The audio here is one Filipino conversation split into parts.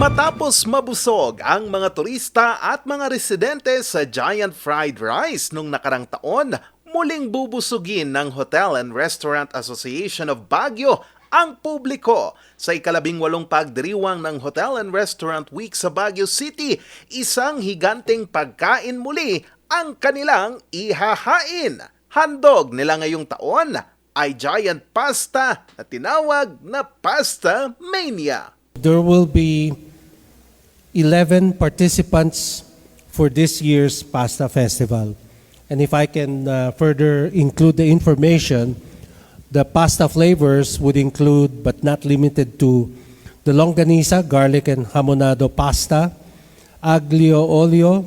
Matapos mabusog ang mga turista at mga residente sa Giant Fried Rice nung nakarang taon, muling bubusugin ng Hotel and Restaurant Association of Baguio ang publiko sa ikalabing walong pagdiriwang ng Hotel and Restaurant Week sa Baguio City. Isang higanteng pagkain muli ang kanilang ihahain. Handog nila ngayong taon ay giant pasta na tinawag na Pasta Mania. There will be 11 participants for this year's Pasta Festival. And if I can uh, further include the information, the pasta flavors would include, but not limited to, the longanisa, garlic and hamonado pasta, aglio olio,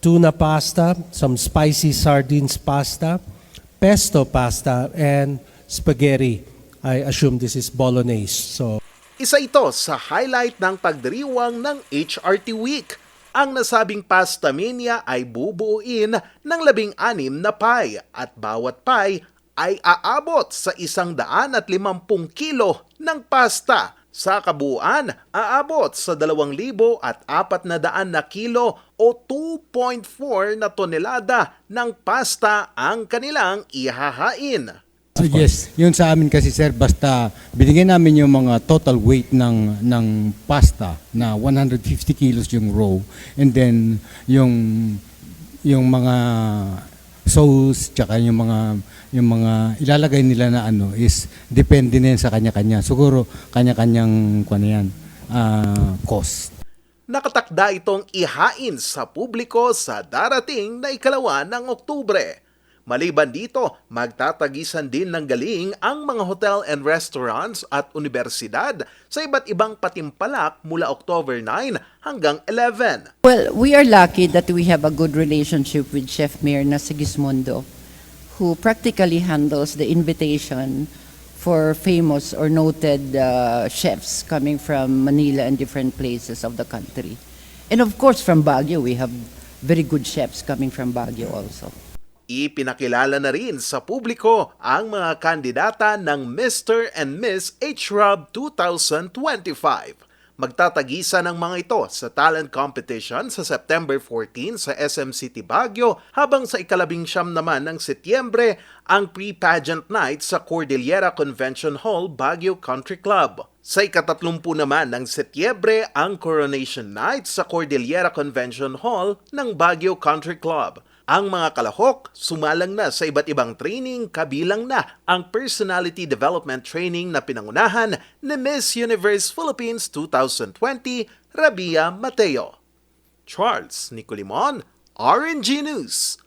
tuna pasta, some spicy sardines pasta, pesto pasta, and spaghetti. I assume this is bolognese. So Isa ito sa highlight ng pagdiriwang ng HRT Week. Ang nasabing pasta mania ay bubuuin ng labing anim na pie at bawat pie ay aabot sa isang daan at limampung kilo ng pasta. Sa kabuuan, aabot sa dalawang libo at apat na daan na kilo o 2.4 na tonelada ng pasta ang kanilang ihahain. So yes, yun sa amin kasi sir, basta binigyan namin yung mga total weight ng ng pasta na 150 kilos yung raw and then yung yung mga sauce tsaka yung mga yung mga ilalagay nila na ano is depende na yan sa kanya-kanya. Siguro kanya-kanyang kuno yan ah, cost. Nakatakda itong ihain sa publiko sa darating na ikalawa ng Oktubre. Maliban dito, magtatagisan din ng galing ang mga hotel and restaurants at universidad sa iba't ibang patimpalak mula October 9 hanggang 11. Well, we are lucky that we have a good relationship with Chef Mirna Sigismundo, who practically handles the invitation for famous or noted uh, chefs coming from Manila and different places of the country. And of course, from Baguio, we have very good chefs coming from Baguio also. Ipinakilala na rin sa publiko ang mga kandidata ng Mr. and Miss HRUB 2025. Magtatagisa ng mga ito sa talent competition sa September 14 sa SM City Baguio habang sa ikalabing siyam naman ng Setyembre ang pre-pageant night sa Cordillera Convention Hall, Baguio Country Club. Sa ikatatlumpu naman ng Setyembre ang Coronation Night sa Cordillera Convention Hall ng Baguio Country Club. Ang mga kalahok sumalang na sa iba't ibang training kabilang na ang personality development training na pinangunahan ni Miss Universe Philippines 2020 Rabia Mateo. Charles Nicolimon, RNG News.